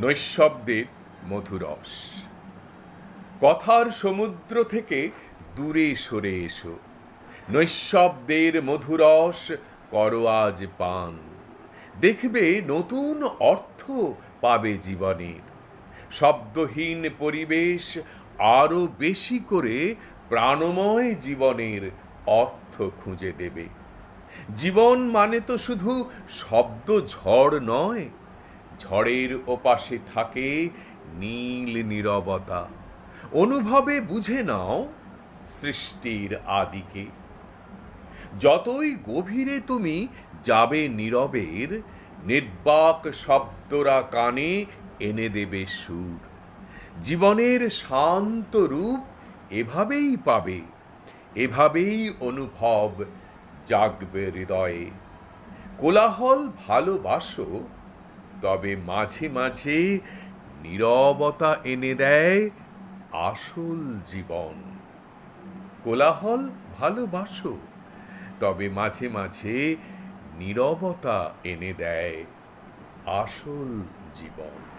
নৈশব্দের মধুরস। কথার সমুদ্র থেকে দূরে সরে এসো। নৈশব্দের মধুরস করো আজ পান। দেখবে নতুন অর্থ পাবে জীবনের। শব্দহীন পরিবেশ আরও বেশি করে প্রাণময় জীবনের অর্থ খুঁজে দেবে। জীবন মানে তো শুধু শব্দ ঝড় নয় ঝড়ের ওপাশে থাকে নীল নীরবতা। অনুভবে বুঝে নাও সৃষ্টির আদিকে। যতই গভীরে তুমি যাবে নীরবের, নির্বাক শব্দরা কানে এনে দেবে সুর। জীবনের শান্ত রূপ এভাবেই পাবে, এভাবেই অনুভব জাগবে হৃদয়ে। কোলাহল ভালোবাসো তবে মাঝে মাঝে নীরবতা এনে দেয় আসল জীবন। কোলাহল ভালোবাসো, তবে মাঝে মাঝে নীরবতা এনে দেয় আসল জীবন।